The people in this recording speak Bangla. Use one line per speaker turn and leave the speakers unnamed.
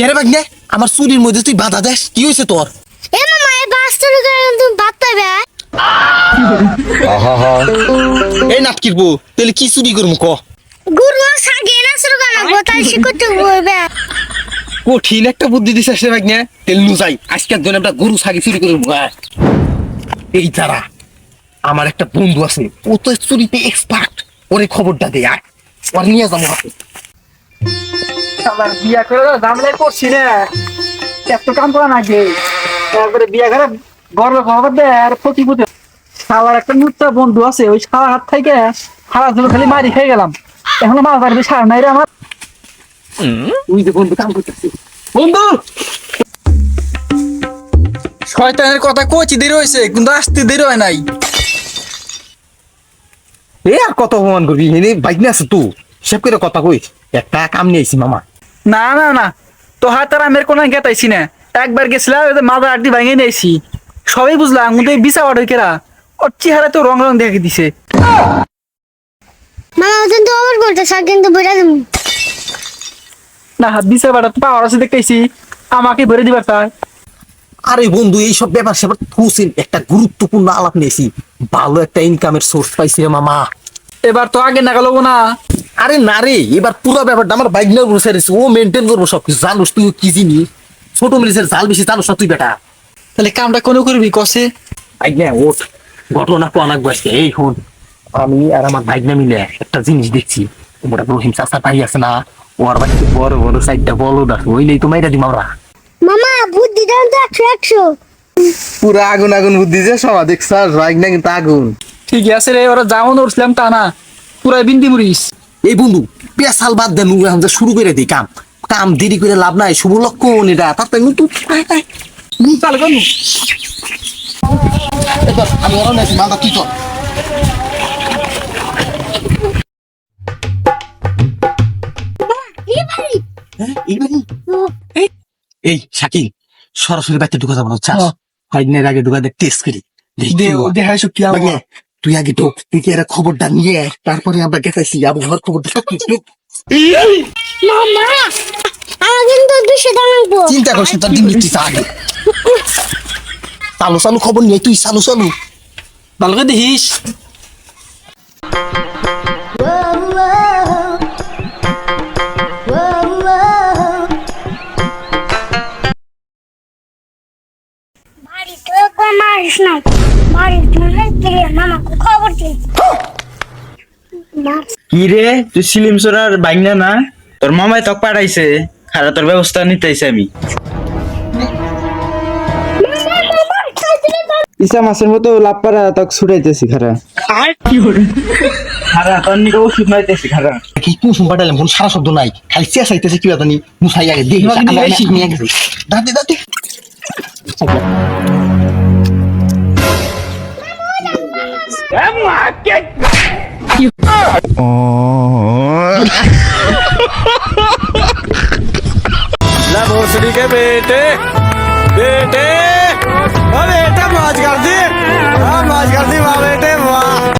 কেরে বাগ নে আমার চুরির মধ্যে তুই বাধা দেস। কি হয়েছে তোর?
এ মামা এই করে তুমি
এই নাটকির বউ তাহলে কি চুরি করব ক?
গুরু সাগে না শুরু করনা গোতাল শিখতে বলবে
কঠিন একটা বুদ্ধি দিছে সে বাগ নে তেল নু যাই আজকের দিন আমরা গরু ছাগি চুরি করব এই তারা আমার একটা বন্ধু আছে ও তো চুরিতে এক্সপার্ট ওরে খবরটা দে আর ওর নিয়ে যাব
বিয়া করে ঝামেলা করছি না। এত কাম করা নাকি? তারপরে বিয়া করে গর্ব খবর দেয় আর একটা বন্ধু আছে ওই হাত থেকে ধুলো খালি মারি খেয়ে গেলাম। এখনও মাছ বাড়বে সার নাই রে আমার।
তুই যে বন্ধু কাম করতেছি।
বন্ধু!
শয়তানের কথা কচি দেরি হয়েছে কিন্তু আসতে দেরি হয় নাই।
এ আর কত অপমান করবি? বাইক নিয়ে আছে তুই সব করে কথা কইস একটা কাম নিয়ে আইছি মামা।
না না না। তো হাত আর আমের কোনো গেতাইছি না। একবার গেছিলাম যে মাথা আটটি ভাঙিয়ে নিয়েছি। সবই বুঝলাম কিন্তু বিছা অর্ডার কেরা? ওর চেহারা তো রং রং দেখে দিছে।
মামা ওজন তো ওভার করতে কিন্তু বুঝা দেবো।
না বিছা বাড়া তো পাওয়ার আছে দেখতেছি। আমাকে ভরে দিবার তাই।
আরে বন্ধু এইসব ব্যাপার স্যাপার একটা গুরুত্বপূর্ণ আলাপ নিয়েছি। ভালো একটা ইনকামের সোর্স পাইছি রে মামা।
এবার তো আগে না গেল না।
আরে না রে এবার পুরো ব্যাপারটা আমার বাইক নিয়ে বসে রয়েছে ও মেনটেন করব সবকিছু। জানোস তুই কি জিনিস ছোট মিলিসের জাল বেশি জানোস না তুই বেটা।
তাহলে কামটা কোনো করবি কষে
বাইক নিয়ে ওঠ। ঘটনা তো অনেক বসছে এই হন আমি আর আমার বাইক না মিলে একটা জিনিস দেখছি। ওটা রহিম চাষা পাই আছে না? ওর বাড়িতে বড় বড় সাইডটা বলো দেখো ওইলেই তো মাইরা দিম আমরা।
মামা বুদ্ধি দেন তো একশো একশো।
পুরা আগুন আগুন বুদ্ধি যে সবা দেখছ বাইক না কিন্তু আগুন।
ঠিক আছে রে ওরা উঠছিলাম তা না। পুরা বিন্দি মুড়িস
এই বন্ধু পেশাল বাদ দেন শুরু করে দিই কাম। কাম দেরি করে লাভ নাই শুভ লক্ষণ এটা। তাতে নতুন
চাল করু
আমি ওরা নাকি মালটা তুই চল।
এই বাড়ি?
হ্যাঁ, এই শাকিল সরাসরি বাড়িতে ঢুকা যাব। কয়েকদিনের আগে ঢুকা দেখ টেস্ট করি। দেখি কি তুই আগে ঢোক তুই এরা খবরটা নিয়ে আয়, তারপরে আমরা গেছি আবহাওয়ার খবরটা।
মামা আমার কিন্তু দুশো টাকা
চিন্তা করছি তোর দিন নিচ্ছিস আগে চালু চালু খবর নিয়ে তুই চালু চালু।
ভালো করে দেখিস।
মারিস না। বাড়ি দিলে মামাকে খবর দিই
কি রে? তুই সিলিম সোরার বাইনা না? তোর মামাই তক পাঠাইছে খারা তোর ব্যবস্থা নিতেছি আমি। ইসা মাছের মতো লাভ পারা তক ছুটাইতেছি খারা। খারা তোর নিকে ওষুধ নাইতেছি খারা।
কি কুসুম পাঠালাম কোন সারা শব্দ নাই। খালি চেয়ে চাইতেছে কি জানি মুসাই আগে দেখি
mà chết là
một sự đi cái
bê tê bê tê.